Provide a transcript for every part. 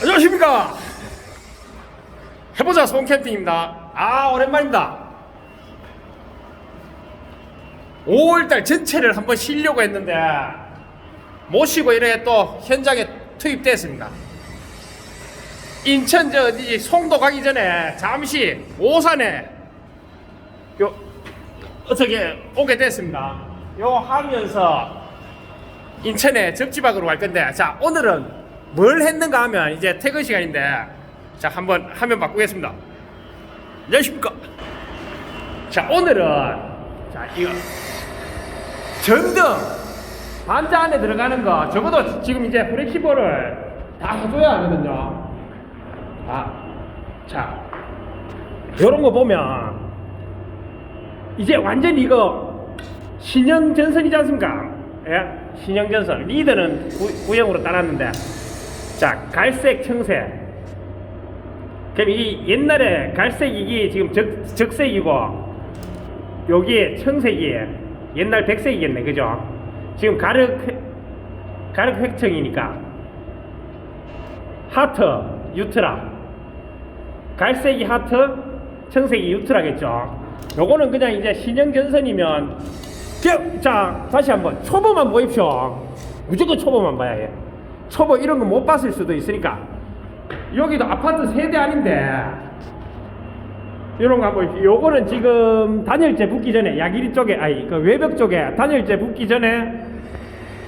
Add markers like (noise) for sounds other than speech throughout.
안녕하십니까? 해보자 송캠핑입니다. 아 오랜만입니다. 5월달 전체를 한번 쉬려고 했는데 모시고 이래 또 현장에 투입됐습니다. 인천 저 어디지? 송도 가기 전에 잠시 오산에 요 어떻게 오게 됐습니다. 요 하면서 인천에 접지박으로 갈 건데 자 오늘은 뭘 했는가 하면 이제 퇴근 시간인데 자 한번 화면 바꾸겠습니다 안녕하십니까 자 오늘은 자 이거 전등 반자 안에 들어가는 거 적어도 지금 이제 프렉시볼을 다 해줘야 하거든요 아자 요런 거 보면 이제 완전히 이거 신형 전선이지 않습니까? 예? 신형 전선. 리드는 구, 구형으로 따놨는데, 자, 갈색, 청색. 그럼 이 옛날에 갈색 이게 지금 적, 적색이고, 여기 청색이 옛날 백색이겠네, 그죠? 지금 가륵, 획- 가륵 획청이니까. 하트, 유트라. 갈색이 하트, 청색이 유트라겠죠. 요거는 그냥 이제 신형 전선이면 자, 자 다시 한번 초보만 보십시오. 무조건 초보만 봐야 해. 초보 이런 거 못 봤을 수도 있으니까 여기도 아파트 세대 아닌데 이런 거 한번. 요거는 지금 단열재 붙기 전에 야기리 쪽에 아니 그 외벽 쪽에 단열재 붙기 전에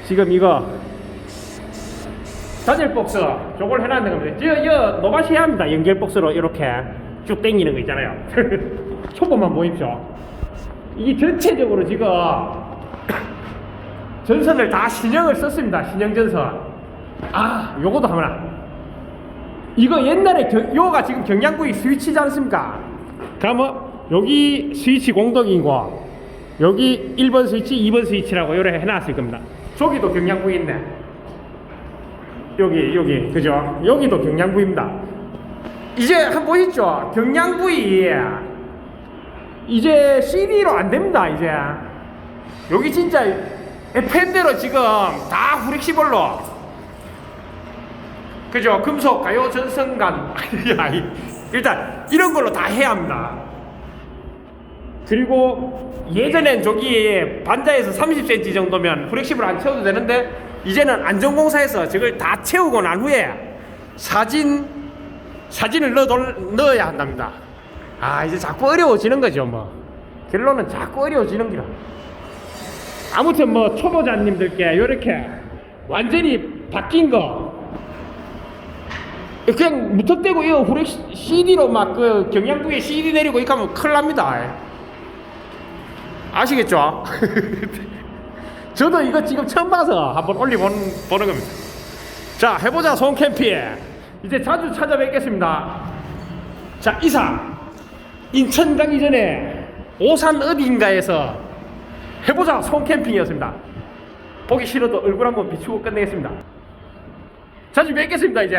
지금 이거 단열 박스 저걸 해놨는 겁니다. 저, 저 노바시 합니다. 연결 박스로 이렇게 쭉 당기는 거 있잖아요. (laughs) 초보만 보십시오. 이게 전체적으로 지금 전선을 다 신형을 썼습니다. 신형 전선. 아, 요것도 하나. 이거 옛날에 경, 요가 지금 경량구이 스위치지 않습니까? 그러면 여기 스위치 공덕이고 여기 1번 스위치, 2번 스위치라고 요래 해놨을 겁니다. 저기도 경량구이 있네. 여기 여기 그죠? 여기도 경량부입니다. 이제 한번 보시죠. 경량부이 이제 CD로 안 됩니다. 이제 여기 진짜 FM대로 지금 다 후렉시볼로 그죠? 금속 가요 이- (laughs) 일단 이런 걸로 다 해야 합니다. 그리고 예전엔 저기 반자에서 30cm 정도면 후렉시블 안 채워도 되는데 이제는 안전공사에서 저걸 다 채우고 난 후에 사진 사진을 넣어 넣어야 한답니다. 아 이제 자꾸 어려워지는 거죠 뭐 결론은 자꾸 어려워지는 기라. 아무튼 뭐 초보자님들께 이렇게 완전히 바뀐 거 그냥 무턱대고 이거 후렉 CD로 막 그 경량부에 CD 내리고 이렇게 하면 큰일 납니다. 아시겠죠? (laughs) 저도 이거 지금 처음 봐서 한번 올리보는 보는 겁니다. 자, 해보자 송캠피. 이제 자주 찾아뵙겠습니다. 자, 이상 인천 가기 전에 오산 어디인가에서 해보자 송캠핑이었습니다. 보기 싫어도 얼굴 한번 비추고 끝내겠습니다. 자주 뵙겠습니다, 이제.